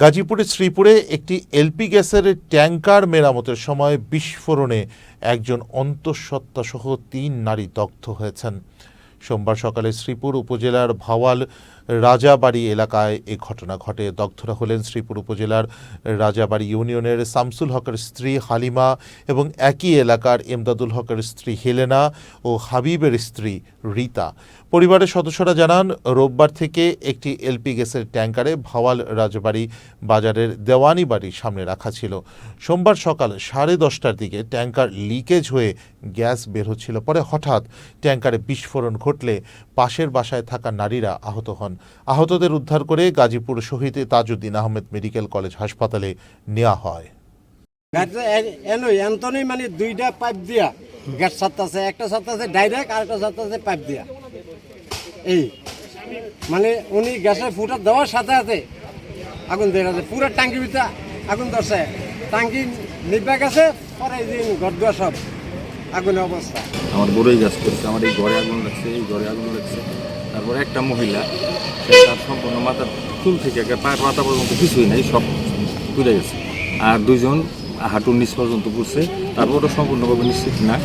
গাজীপুরের শ্রীপুরে একটি এলপি গ্যাসের ট্যাঙ্কার মেরামতের সময় বিস্ফোরণে একজন অন্তঃসত্ত্বাসহ তিন নারী দগ্ধ হয়েছেন। সোমবার সকালে শ্রীপুর উপজেলার ভাওয়াল রাজাবাড়ি এলাকায় এ ঘটনা ঘটে। দগ্ধরা হলেন শ্রীপুর উপজেলার রাজাবাড়ি ইউনিয়নের শামসুল হকের স্ত্রী হালিমা এবং একই এলাকার এমদাদুল হকের স্ত্রী হেলেনা ও হাবিবের স্ত্রী রীতা। পরিবারের সদস্যরা জানান, রোববার থেকে একটি এলপি গ্যাসের ট্যাঙ্কারে ভাওয়াল রাজবাড়ি বাজারের দেওয়ানি বাড়ির সামনে রাখা ছিল। সোমবার সকাল সাড়ে দশটার দিকে ট্যাঙ্কার লিকেজ হয়ে গ্যাস বের হচ্ছিল। পরে হঠাৎ ট্যাঙ্কারে বিস্ফোরণ ঘটলে পাশের বাসায় থাকা নারীরা আহত হন। আহতদের উদ্ধার করে গাজীপুর শহীদ তাজউদ্দিন আহমেদ মেডিকেল কলেজ হাসপাতালে নেওয়া হয়। গাড়িতে এনো মানে দুইটা পাইপ দিয়া গ্যাস ছাড়তেছে। একটা ছাড়তেছে ডাইরেক্ট আর একটা ছাড়তেছে পাইপ দিয়া। এই মানে উনি গ্যাসের ফুটা দেওয়ার সাথে সাথে আগুন দিয়ে গেছে। পুরো টাঙ্কি ভিতরে আগুন ধরছে। টাঙ্কি নিভে গেছে, পরে দিন ঘর দুয়ার সব। আগুনের অবস্থা। আমার বড়ই গাছ করছে, আমার এই ঘরে আগুন লাগছে, এই ঘরে আগুন লাগছে। তারপরে একটা মহিলা তার সম্পূর্ণ মাথার চুল থেকে পায়ের মাথা পর্যন্ত কিছুই নাই, সব তুলে গেছে। আর দুজন হাঁটুর নিচ পর্যন্ত পড়ছে তারপর সম্পূর্ণভাবে নিশ্চিত না।